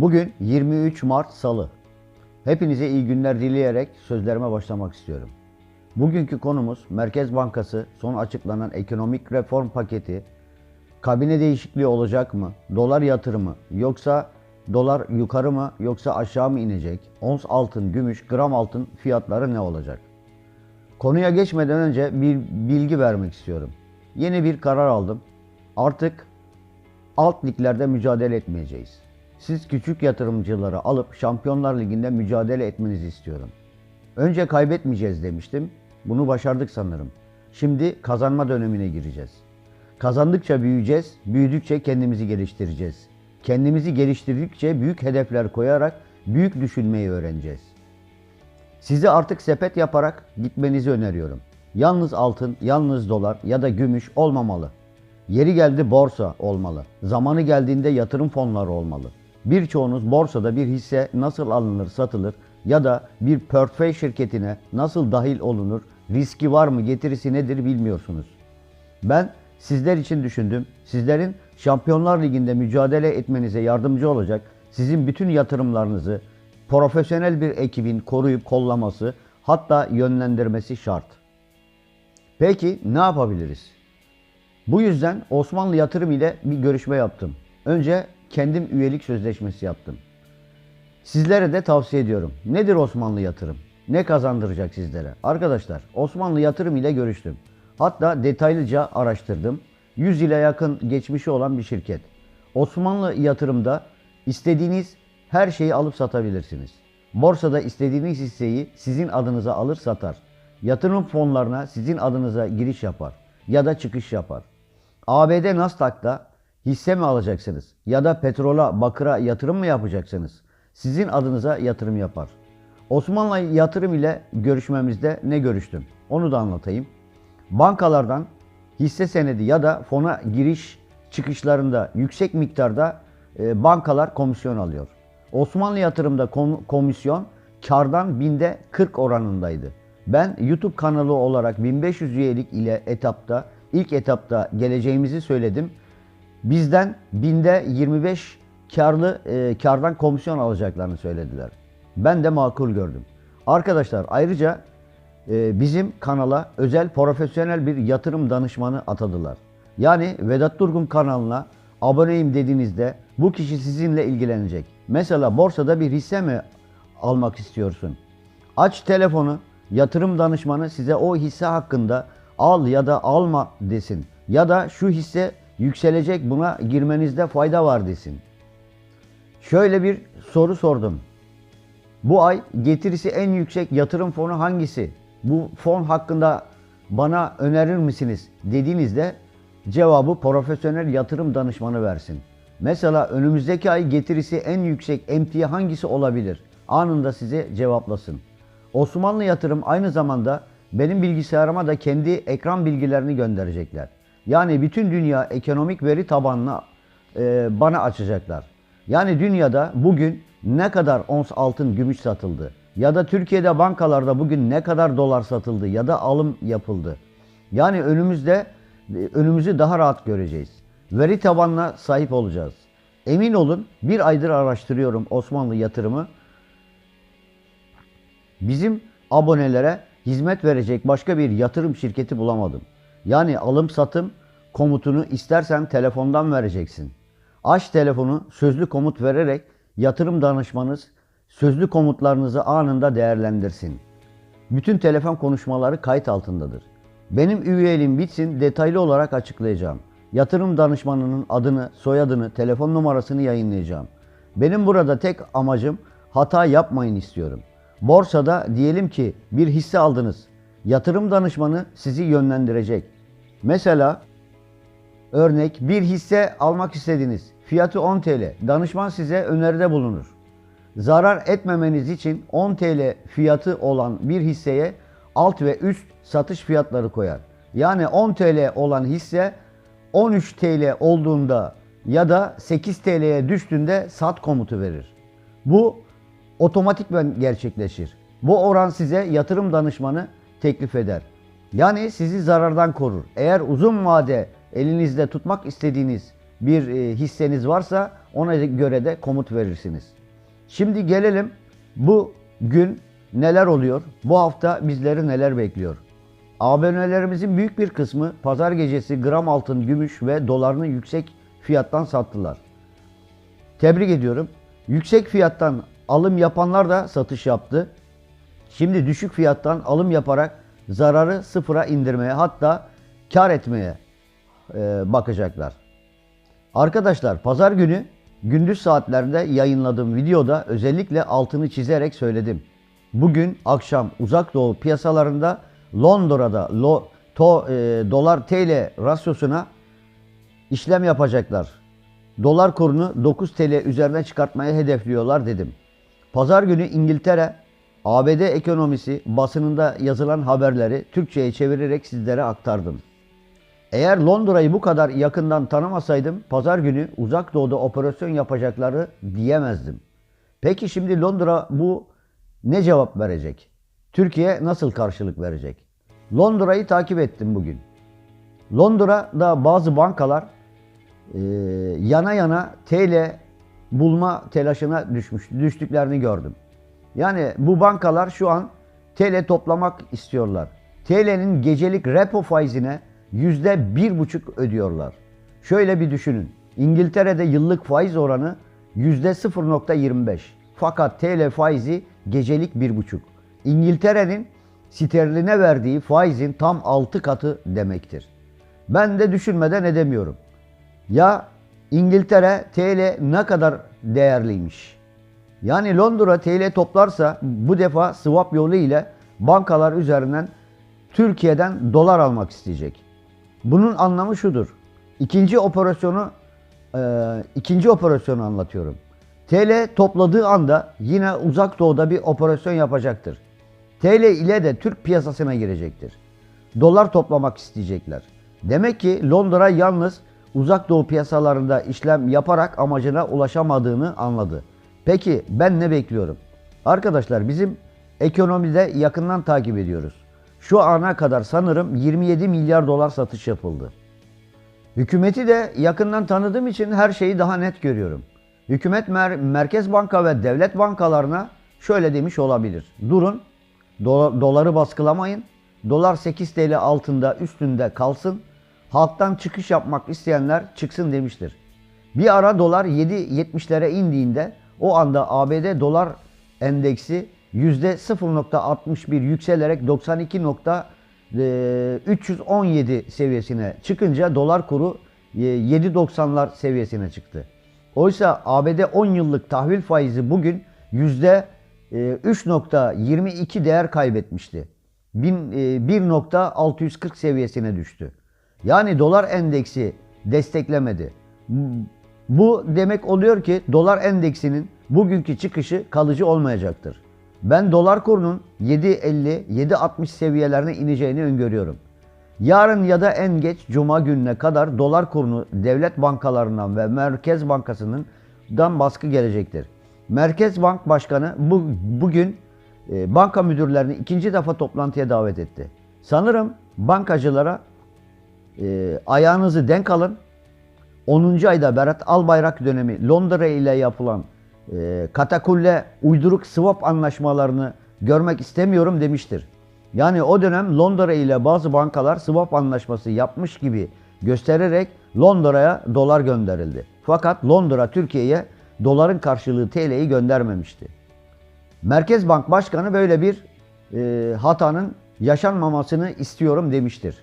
Bugün 23 Mart Salı. Hepinize iyi günler dileyerek sözlerime başlamak istiyorum. Bugünkü konumuz Merkez Bankası son açıklanan ekonomik reform paketi, kabine değişikliği olacak mı, dolar yatırımı yoksa dolar yukarı mı yoksa aşağı mı inecek, ons altın, gümüş, gram altın fiyatları ne olacak? Konuya geçmeden önce bir bilgi vermek istiyorum. Yeni bir karar aldım. Artık alt liglerde mücadele etmeyeceğiz. Siz küçük yatırımcıları alıp Şampiyonlar Ligi'nde mücadele etmenizi istiyorum. Önce kaybetmeyeceğiz demiştim. Bunu başardık sanırım. Şimdi kazanma dönemine gireceğiz. Kazandıkça büyüyeceğiz, büyüdükçe kendimizi geliştireceğiz. Kendimizi geliştirdikçe büyük hedefler koyarak büyük düşünmeyi öğreneceğiz. Sizi artık sepet yaparak gitmenizi öneriyorum. Yalnız altın, yalnız dolar ya da gümüş olmamalı. Yeri geldi borsa olmalı. Zamanı geldiğinde yatırım fonları olmalı. Birçoğunuz borsada bir hisse nasıl alınır, satılır ya da bir portföy şirketine nasıl dahil olunur, riski var mı, getirisi nedir bilmiyorsunuz. Ben sizler için düşündüm. Sizlerin Şampiyonlar Ligi'nde mücadele etmenize yardımcı olacak. Sizin bütün yatırımlarınızı profesyonel bir ekibin koruyup kollaması, hatta yönlendirmesi şart. Peki ne yapabiliriz? Bu yüzden Osmanlı Yatırım ile bir görüşme yaptım. Önce kendim üyelik sözleşmesi yaptım. Sizlere de tavsiye ediyorum. Nedir Osmanlı Yatırım? Ne kazandıracak sizlere? Arkadaşlar Osmanlı Yatırım ile görüştüm. Hatta detaylıca araştırdım. 100 ile yakın geçmişi olan bir şirket. Osmanlı Yatırım'da istediğiniz her şeyi alıp satabilirsiniz. Borsada istediğiniz hisseyi sizin adınıza alır satar. Yatırım fonlarına sizin adınıza giriş yapar ya da çıkış yapar. ABD Nasdaq'ta hisse mi alacaksınız ya da petrola, bakıra yatırım mı yapacaksınız? Sizin adınıza yatırım yapar. Osmanlı Yatırım ile görüşmemizde ne görüştüm? Onu da anlatayım. Bankalardan hisse senedi ya da fona giriş çıkışlarında yüksek miktarda e, bankalar komisyon alıyor. Osmanlı Yatırım'da kom- komisyon kardan binde 40 oranındaydı. Ben YouTube kanalı olarak 1500 üyelik ile etapta ilk etapta geleceğimizi söyledim. Bizden binde 25 karlı e, kardan komisyon alacaklarını söylediler. Ben de makul gördüm. Arkadaşlar ayrıca e, bizim kanala özel profesyonel bir yatırım danışmanı atadılar. Yani Vedat Durgun kanalına aboneyim dediğinizde bu kişi sizinle ilgilenecek. Mesela borsada bir hisse mi almak istiyorsun? Aç telefonu, yatırım danışmanı size o hisse hakkında al ya da alma desin. Ya da şu hisse yükselecek buna girmenizde fayda var desin. Şöyle bir soru sordum. Bu ay getirisi en yüksek yatırım fonu hangisi? Bu fon hakkında bana önerir misiniz dediğinizde cevabı profesyonel yatırım danışmanı versin. Mesela önümüzdeki ay getirisi en yüksek emtia hangisi olabilir? Anında size cevaplasın. Osmanlı Yatırım aynı zamanda benim bilgisayarıma da kendi ekran bilgilerini gönderecekler. Yani bütün dünya ekonomik veri tabanına e, bana açacaklar. Yani dünyada bugün ne kadar ons altın gümüş satıldı ya da Türkiye'de bankalarda bugün ne kadar dolar satıldı ya da alım yapıldı. Yani önümüzde önümüzü daha rahat göreceğiz. Veri tabanına sahip olacağız. Emin olun bir aydır araştırıyorum Osmanlı yatırımı. Bizim abonelere hizmet verecek başka bir yatırım şirketi bulamadım. Yani alım satım komutunu istersen telefondan vereceksin. Aç telefonu sözlü komut vererek yatırım danışmanız sözlü komutlarınızı anında değerlendirsin. Bütün telefon konuşmaları kayıt altındadır. Benim üyeliğim bitsin detaylı olarak açıklayacağım. Yatırım danışmanının adını, soyadını, telefon numarasını yayınlayacağım. Benim burada tek amacım hata yapmayın istiyorum. Borsada diyelim ki bir hisse aldınız. Yatırım danışmanı sizi yönlendirecek. Mesela örnek bir hisse almak istediniz. Fiyatı 10 TL. Danışman size öneride bulunur. Zarar etmemeniz için 10 TL fiyatı olan bir hisseye alt ve üst satış fiyatları koyar. Yani 10 TL olan hisse 13 TL olduğunda ya da 8 TL'ye düştüğünde sat komutu verir. Bu otomatikmen gerçekleşir. Bu oran size yatırım danışmanı teklif eder. Yani sizi zarardan korur. Eğer uzun vade elinizde tutmak istediğiniz bir e, hisseniz varsa ona göre de komut verirsiniz. Şimdi gelelim bu gün neler oluyor? Bu hafta bizleri neler bekliyor? ABN'lerimizin büyük bir kısmı pazar gecesi gram altın, gümüş ve dolarını yüksek fiyattan sattılar. Tebrik ediyorum. Yüksek fiyattan alım yapanlar da satış yaptı. Şimdi düşük fiyattan alım yaparak zararı sıfıra indirmeye hatta kar etmeye e, bakacaklar. Arkadaşlar pazar günü gündüz saatlerinde yayınladığım videoda özellikle altını çizerek söyledim. Bugün akşam uzak doğu piyasalarında Londra'da lo, to, e, dolar TL rasyosuna işlem yapacaklar. Dolar kurunu 9 TL üzerine çıkartmayı hedefliyorlar dedim. Pazar günü İngiltere, ABD ekonomisi basınında yazılan haberleri Türkçe'ye çevirerek sizlere aktardım. Eğer Londra'yı bu kadar yakından tanımasaydım pazar günü uzak doğuda operasyon yapacakları diyemezdim. Peki şimdi Londra bu ne cevap verecek? Türkiye nasıl karşılık verecek? Londra'yı takip ettim bugün. Londra'da bazı bankalar e, yana yana TL bulma telaşına düşmüş, düştüklerini gördüm. Yani bu bankalar şu an TL toplamak istiyorlar. TL'nin gecelik repo faizine yüzde bir buçuk ödüyorlar. Şöyle bir düşünün. İngiltere'de yıllık faiz oranı yüzde 0.25. Fakat TL faizi gecelik bir buçuk. İngiltere'nin sterline verdiği faizin tam 6 katı demektir. Ben de düşünmeden edemiyorum. Ya İngiltere TL ne kadar değerliymiş? Yani Londra TL toplarsa bu defa swap yolu ile bankalar üzerinden Türkiye'den dolar almak isteyecek. Bunun anlamı şudur. İkinci operasyonu e, ikinci operasyonu anlatıyorum. TL topladığı anda yine uzak doğuda bir operasyon yapacaktır. TL ile de Türk piyasasına girecektir. Dolar toplamak isteyecekler. Demek ki Londra yalnız uzak doğu piyasalarında işlem yaparak amacına ulaşamadığını anladı. Peki ben ne bekliyorum? Arkadaşlar bizim ekonomide yakından takip ediyoruz. Şu ana kadar sanırım 27 milyar dolar satış yapıldı. Hükümeti de yakından tanıdığım için her şeyi daha net görüyorum. Hükümet Mer Merkez Banka ve devlet bankalarına şöyle demiş olabilir. Durun, do doları baskılamayın. Dolar 8 TL altında üstünde kalsın. Halktan çıkış yapmak isteyenler çıksın demiştir. Bir ara dolar 7.70'lere indiğinde o anda ABD dolar endeksi %0.61 yükselerek 92.317 seviyesine çıkınca dolar kuru 7.90'lar seviyesine çıktı. Oysa ABD 10 yıllık tahvil faizi bugün %3.22 değer kaybetmişti. 1.640 seviyesine düştü. Yani dolar endeksi desteklemedi. Bu demek oluyor ki dolar endeksinin bugünkü çıkışı kalıcı olmayacaktır. Ben dolar kurunun 7.50-7.60 seviyelerine ineceğini öngörüyorum. Yarın ya da en geç cuma gününe kadar dolar kurunu devlet bankalarından ve Merkez Bankası'nın dan baskı gelecektir. Merkez Bank Başkanı bu, bugün e, banka müdürlerini ikinci defa toplantıya davet etti. Sanırım bankacılara e, ayağınızı denk alın. 10. ayda Berat Albayrak dönemi Londra ile yapılan e, katakulle uyduruk swap anlaşmalarını görmek istemiyorum demiştir. Yani o dönem Londra ile bazı bankalar swap anlaşması yapmış gibi göstererek Londra'ya dolar gönderildi. Fakat Londra Türkiye'ye doların karşılığı TL'yi göndermemişti. Merkez Bank Başkanı böyle bir e, hatanın yaşanmamasını istiyorum demiştir.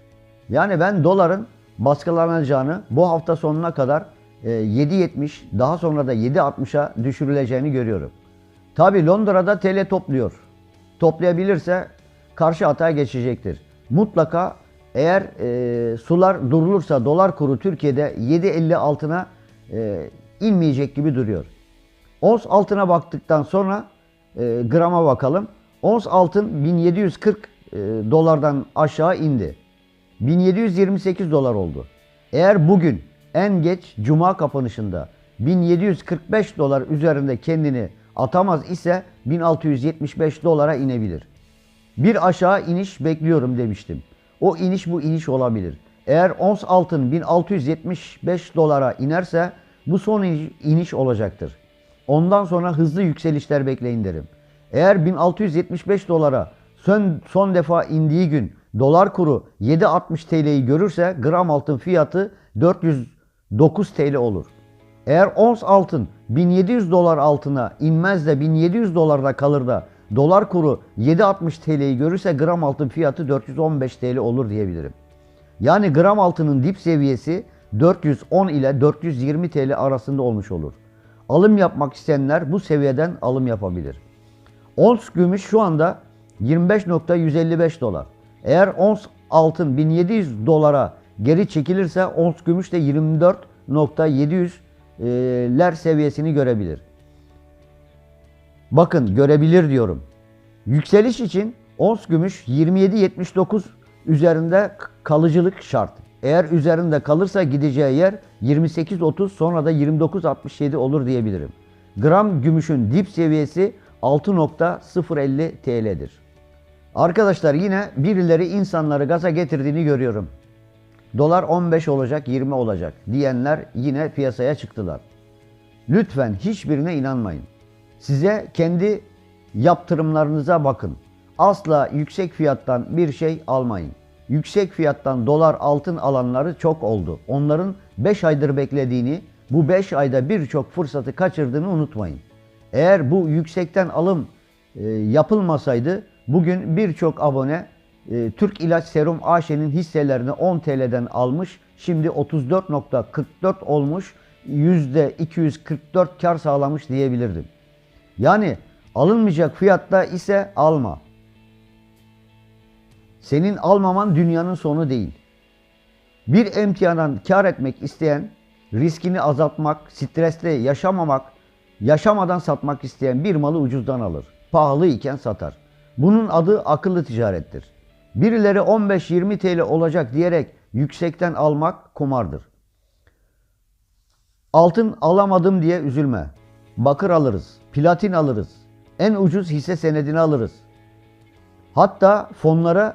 Yani ben doların baskılanacağını bu hafta sonuna kadar 7.70 e, daha sonra da 7.60'a düşürüleceğini görüyorum. Tabi Londra'da TL topluyor. Toplayabilirse karşı hataya geçecektir. Mutlaka eğer e, sular durulursa dolar kuru Türkiye'de 7.50 altına e, inmeyecek gibi duruyor. Ons altına baktıktan sonra e, grama bakalım. Ons altın 1740 e, dolardan aşağı indi. 1728 dolar oldu. Eğer bugün en geç cuma kapanışında 1745 dolar üzerinde kendini atamaz ise 1675 dolara inebilir. Bir aşağı iniş bekliyorum demiştim. O iniş bu iniş olabilir. Eğer ons altın 1675 dolara inerse bu son iniş- olacaktır. Ondan sonra hızlı yükselişler bekleyin derim. Eğer 1675 dolara son, son defa indiği gün dolar kuru 7.60 TL'yi görürse gram altın fiyatı 409 TL olur. Eğer ons altın 1700 dolar altına inmez de 1700 dolarda kalır da dolar kuru 7.60 TL'yi görürse gram altın fiyatı 415 TL olur diyebilirim. Yani gram altının dip seviyesi 410 ile 420 TL arasında olmuş olur. Alım yapmak isteyenler bu seviyeden alım yapabilir. Ons gümüş şu anda 25.155 dolar. Eğer ons altın 1700 dolara geri çekilirse ons gümüş de 24.700'ler seviyesini görebilir. Bakın görebilir diyorum. Yükseliş için ons gümüş 27.79 üzerinde kalıcılık şart. Eğer üzerinde kalırsa gideceği yer 28.30 sonra da 29.67 olur diyebilirim. Gram gümüşün dip seviyesi 6.050 TL'dir. Arkadaşlar yine birileri insanları gaza getirdiğini görüyorum. Dolar 15 olacak, 20 olacak diyenler yine piyasaya çıktılar. Lütfen hiçbirine inanmayın. Size kendi yaptırımlarınıza bakın. Asla yüksek fiyattan bir şey almayın. Yüksek fiyattan dolar altın alanları çok oldu. Onların 5 aydır beklediğini, bu 5 ayda birçok fırsatı kaçırdığını unutmayın. Eğer bu yüksekten alım e, yapılmasaydı bugün birçok abone e, Türk İlaç Serum AŞ'nin hisselerini 10 TL'den almış. Şimdi 34.44 olmuş. %244 kar sağlamış diyebilirdim. Yani alınmayacak fiyatta ise alma. Senin almaman dünyanın sonu değil. Bir emtiadan kar etmek isteyen, riskini azaltmak, stresle yaşamamak, yaşamadan satmak isteyen bir malı ucuzdan alır. Pahalı iken satar. Bunun adı akıllı ticarettir. Birileri 15-20 TL olacak diyerek yüksekten almak kumardır. Altın alamadım diye üzülme. Bakır alırız, platin alırız, en ucuz hisse senedini alırız. Hatta fonlara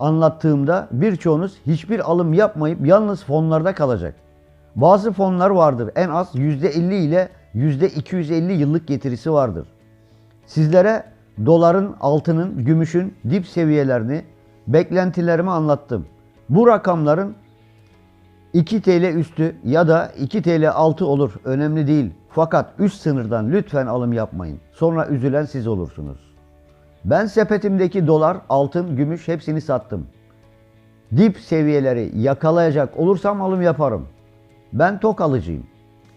anlattığımda birçoğunuz hiçbir alım yapmayıp yalnız fonlarda kalacak. Bazı fonlar vardır en az %50 ile %250 yıllık getirisi vardır. Sizlere doların, altının, gümüşün dip seviyelerini, beklentilerimi anlattım. Bu rakamların 2 TL üstü ya da 2 TL altı olur önemli değil. Fakat üst sınırdan lütfen alım yapmayın. Sonra üzülen siz olursunuz. Ben sepetimdeki dolar, altın, gümüş hepsini sattım. Dip seviyeleri yakalayacak olursam alım yaparım. Ben tok alıcıyım.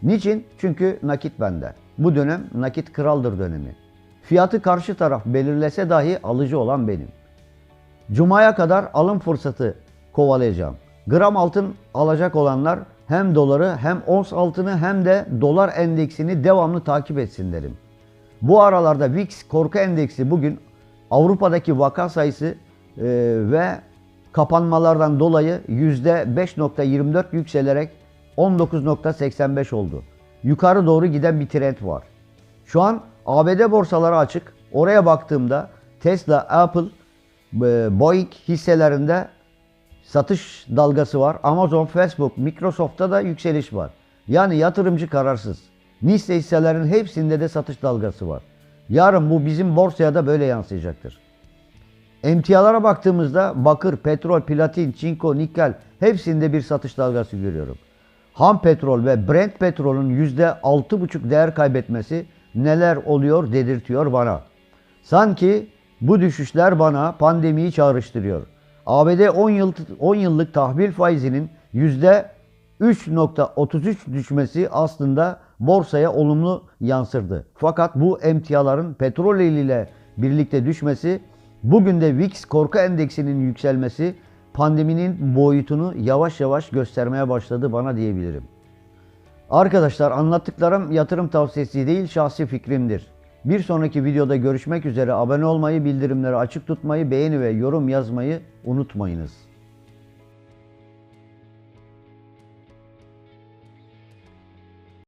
Niçin? Çünkü nakit bende. Bu dönem nakit kraldır dönemi. Fiyatı karşı taraf belirlese dahi alıcı olan benim. Cuma'ya kadar alım fırsatı kovalayacağım. Gram altın alacak olanlar hem doları hem ons altını hem de dolar endeksini devamlı takip etsin derim. Bu aralarda VIX korku endeksi bugün Avrupa'daki vaka sayısı e, ve kapanmalardan dolayı %5.24 yükselerek 19.85 oldu. Yukarı doğru giden bir trend var. Şu an ABD borsaları açık. Oraya baktığımda Tesla, Apple, Boeing hisselerinde satış dalgası var. Amazon, Facebook, Microsoft'ta da yükseliş var. Yani yatırımcı kararsız. Niste hisselerin hepsinde de satış dalgası var. Yarın bu bizim borsaya da böyle yansıyacaktır. Emtialara baktığımızda bakır, petrol, platin, çinko, nikel hepsinde bir satış dalgası görüyorum. Ham petrol ve Brent petrolün %6,5 değer kaybetmesi neler oluyor dedirtiyor bana. Sanki bu düşüşler bana pandemiyi çağrıştırıyor. ABD 10 yıl 10 yıllık tahvil faizinin %3.33 düşmesi aslında borsaya olumlu yansırdı. Fakat bu emtiaların petrol ile birlikte düşmesi, bugün de VIX korku endeksinin yükselmesi pandeminin boyutunu yavaş yavaş göstermeye başladı bana diyebilirim. Arkadaşlar anlattıklarım yatırım tavsiyesi değil şahsi fikrimdir. Bir sonraki videoda görüşmek üzere abone olmayı, bildirimleri açık tutmayı, beğeni ve yorum yazmayı unutmayınız.